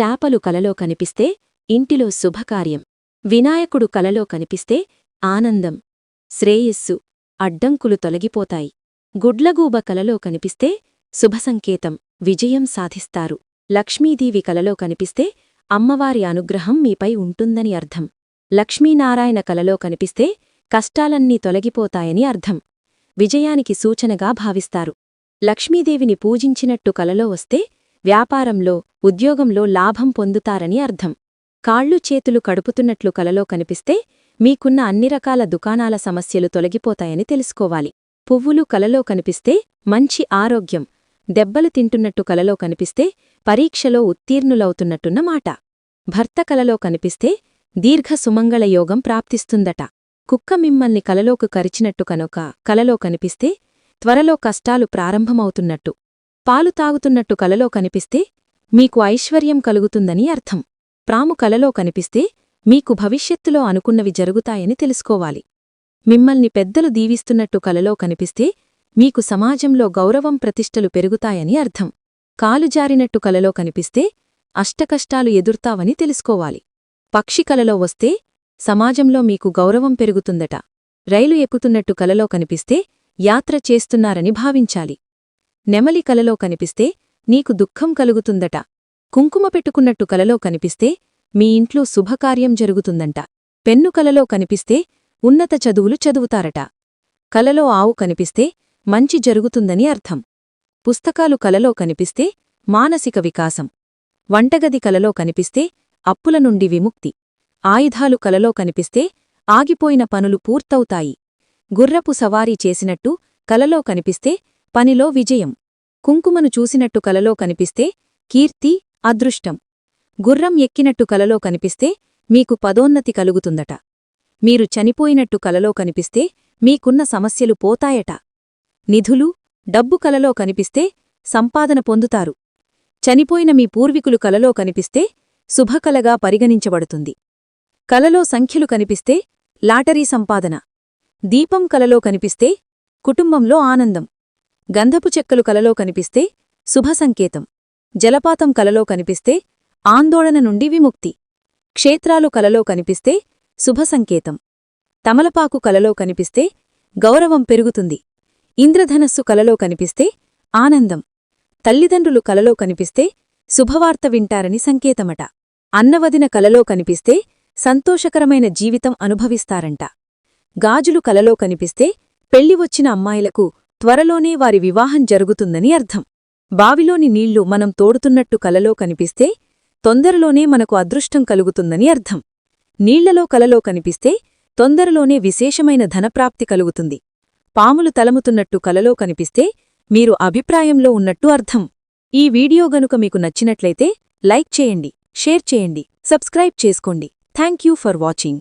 చేపలు కలలో కనిపిస్తే ఇంటిలో శుభకార్యం. వినాయకుడు కలలో కనిపిస్తే ఆనందం. శ్రేయస్సు. అడ్డంకులు తొలగిపోతాయి. గుడ్లగూబ కలలో కనిపిస్తే శుభసంకేతం. విజయం సాధిస్తారు. లక్ష్మీదేవి కలలో కనిపిస్తే అమ్మవారి అనుగ్రహం మీపై ఉంటుందని అర్థం. లక్ష్మీనారాయణ కలలో కనిపిస్తే కష్టాలన్నీ తొలగిపోతాయని అర్థం. విజయానికి సూచనగా భావిస్తారు. లక్ష్మీదేవిని పూజించినట్టు కలలో వస్తే వ్యాపారంలో ఉద్యోగంలో లాభం పొందుతారని అర్థం. కాళ్ళు చేతులు కడుపుతున్నట్లు కలలో కనిపిస్తే మీకున్న అన్ని రకాల దుకాణాల సమస్యలు తొలగిపోతాయని తెలుసుకోవాలి. పువ్వులు కలలో కనిపిస్తే మంచి ఆరోగ్యం. దెబ్బలు తింటున్నట్టు కలలో కనిపిస్తే పరీక్షలో ఉత్తీర్ణులవుతున్నట్టున్న మాట. భర్త కలలో కనిపిస్తే దీర్ఘ సుమంగళ యోగం ప్రాప్తిస్తుందట. కుక్క మిమ్మల్ని కలలోకు కరిచినట్టు కనుక కలలో కనిపిస్తే త్వరలో కష్టాలు ప్రారంభమవుతున్నట్టు. పాలు తాగుతున్నట్టు కలలో కనిపిస్తే మీకు ఐశ్వర్యం కలుగుతుందని అర్థం. ప్రాము కలలో కనిపిస్తే మీకు భవిష్యత్తులో అనుకున్నవి జరుగుతాయని తెలుసుకోవాలి. మిమ్మల్ని పెద్దలు దీవిస్తున్నట్టు కలలో కనిపిస్తే మీకు సమాజంలో గౌరవం ప్రతిష్టలు పెరుగుతాయని అర్థం. కాలుజారినట్టు కలలో కనిపిస్తే అష్టకష్టాలు ఎదుర్తావని తెలుసుకోవాలి. పక్షి కలలో వస్తే సమాజంలో మీకు గౌరవం పెరుగుతుందట. రైలు ఎక్కుతున్నట్టు కలలో కనిపిస్తే యాత్ర చేస్తున్నారని భావించాలి. నెమలి కలలో కనిపిస్తే నీకు దుఃఖం కలుగుతుందట. కుంకుమ పెట్టుకున్నట్టు కలలో కనిపిస్తే మీ ఇంట్లో శుభకార్యం జరుగుతుందంట. పెన్ను కలలో కనిపిస్తే ఉన్నత చదువులు చదువుతారట. కలలో ఆవు కనిపిస్తే మంచి జరుగుతుందని అర్థం. పుస్తకాలు కలలో కనిపిస్తే మానసిక వికాసం. వంటగది కలలో కనిపిస్తే అప్పుల నుండి విముక్తి. ఆయుధాలు కలలో కనిపిస్తే ఆగిపోయిన పనులు పూర్తవుతాయి. గుర్రపు సవారీ చేసినట్టు కలలో కనిపిస్తే పనిలో విజయం. కుంకుమను చూసినట్టు కలలో కనిపిస్తే కీర్తి అదృష్టం. గుర్రం ఎక్కినట్టు కలలో కనిపిస్తే మీకు పదోన్నతి కలుగుతుందట. మీరు చనిపోయినట్టు కలలో కనిపిస్తే మీకున్న సమస్యలు పోతాయట. నిధులు డబ్బు కలలో కనిపిస్తే సంపాదన పొందుతారు. చనిపోయిన మీ పూర్వీకులు కలలో కనిపిస్తే శుభకలగా పరిగణించబడుతుంది. కలలో సంఖ్యలు కనిపిస్తే లాటరీ సంపాదన. దీపం కలలో కనిపిస్తే కుటుంబంలో ఆనందం. గంధపు చెక్కలు కలలో కనిపిస్తే శుభసంకేతం. జలపాతం కలలో కనిపిస్తే ఆందోళన నుండి విముక్తి. క్షేత్రాలు కలలో కనిపిస్తే శుభసంకేతం. తమలపాకు కలలో కనిపిస్తే గౌరవం పెరుగుతుంది. ఇంద్రధనస్సు కలలో కనిపిస్తే ఆనందం. తల్లిదండ్రులు కలలో కనిపిస్తే శుభవార్త వింటారని సంకేతమట. అన్నవదిన కలలో కనిపిస్తే సంతోషకరమైన జీవితం అనుభవిస్తారంట. గాజులు కలలో కనిపిస్తే పెళ్ళి వచ్చిన అమ్మాయిలకు త్వరలోనే వారి వివాహం జరుగుతుందని అర్థం. బావిలోని నీళ్ళు మనం తోడుతున్నట్టు కలలో కనిపిస్తే తొందరలోనే మనకు అదృష్టం కలుగుతుందని అర్థం. నీళ్ళలో కలలో కనిపిస్తే తొందరలోనే విశేషమైన ధనప్రాప్తి కలుగుతుంది. పాములు తలముతున్నట్టు కలలో కనిపిస్తే మీరు అభిప్రాయంలో ఉన్నట్టు అర్థం. ఈ వీడియో గనుక మీకు నచ్చినట్లయితే లైక్ చేయండి షేర్ చేయండి సబ్స్క్రైబ్ చేసుకోండి. Thank you for watching.